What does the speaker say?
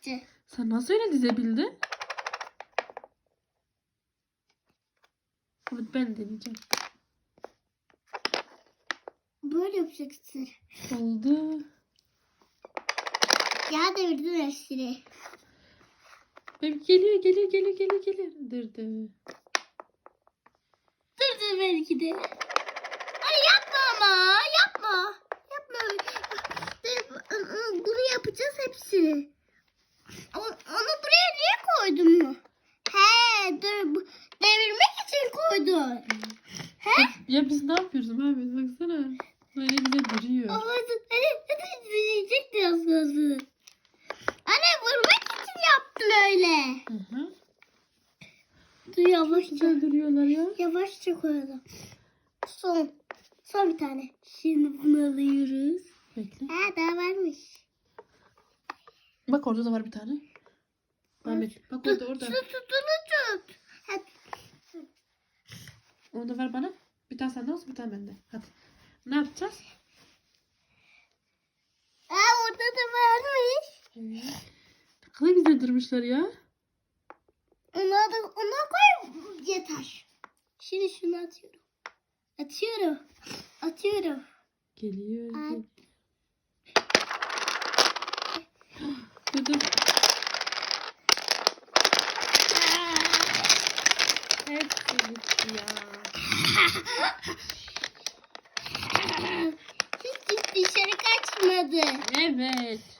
Sen nasıl öyle dizebildin? Evet ben deneyeceğim. Böyle yapacaksın. Oldu. Ya devirdin hepsini. Benim geliyor geliyor geliyor geliyor geliyor. Dırdı. Dur belki de. Ay yapma ama yapma. Yapma. Bunu yapacağız hepsini. He? Ya biz ne yapıyoruz Mehmet baksana. Böyle bize duruyor. Ama az kalsın. Anne vurmak için yaptım öyle. Hı hı. Dur yavaşça. Duruyorlar ya. Yavaşça koyalım. Son. Son bir tane. Şimdi bunu alıyoruz. Bekle. Ha daha varmış. Bak orada da var bir tane. Mehmet bak orada orada. Tut tut tut. Onu da ver bana. Bir tane sende olsun bir tane bende. Hadi. Ne yapacağız? Aa orada da varmış. Evet. Ne kadar güzel durmuşlar ya. Ona da ona koy yeter. Şimdi şunu atıyorum. Atıyorum. Atıyorum. Geliyor. Dur dur. Gitti ya. Hiç dışarı kaçmadı. Evet.